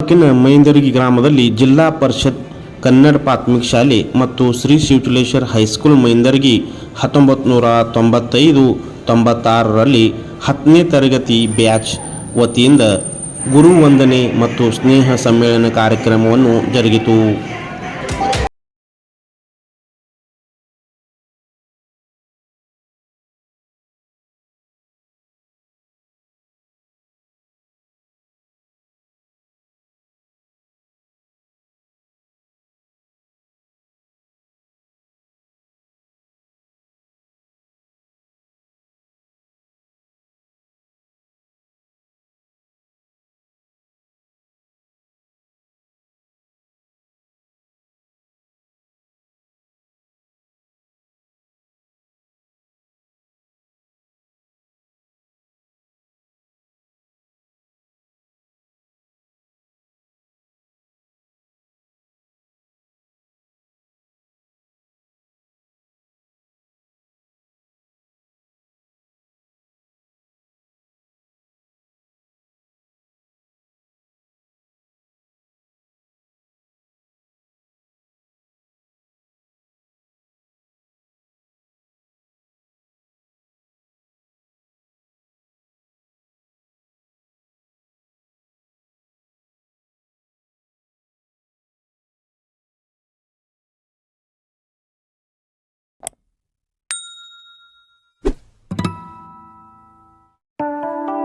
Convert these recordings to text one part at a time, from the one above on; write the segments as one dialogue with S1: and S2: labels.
S1: ತಾಲೂಕಿನ ಮೈಂದರ್ಗಿ ಗ್ರಾಮದಲ್ಲಿ ಜಿಲ್ಲಾ ಪರಿಷತ್ ಕನ್ನಡ ಪ್ರಾಥಮಿಕ ಶಾಲೆ ಮತ್ತು ಶ್ರೀ ಶಿವಚುಲೇಶ್ವರ ಹೈಸ್ಕೂಲ್ ಮೈಂದರ್ಗಿ ಹತ್ತೊಂಬತ್ತು ನೂರ ತೊಂಬತ್ತೈದು, ತೊಂಬತ್ತಾರರಲ್ಲಿ ಹತ್ತನೇ ತರಗತಿ ಬ್ಯಾಚ್ ವತಿಯಿಂದ ಗುರು ವಂದನೆ ಮತ್ತು ಸ್ನೇಹ ಸಮ್ಮೇಳನ ಕಾರ್ಯಕ್ರಮವನ್ನು ಜರುಗಿತು.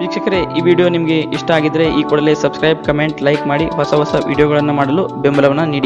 S2: ವೀಕ್ಷಕರೇ, ಈ ವಿಡಿಯೋ ನಿಮಗೆ ಇಷ್ಟ ಆಗಿದ್ರೆ ಈ ಕೂಡಲೇ ಸಬ್ಸ್ಕ್ರೈಬ್ ಕಮೆಂಟ್ ಲೈಕ್ ಮಾಡಿ ಹೊಸ ಹೊಸ ವಿಡಿಯೋಗಳನ್ನು ಮಾಡಲು ಬೆಂಬಲವನ್ನು ನೀಡಿ.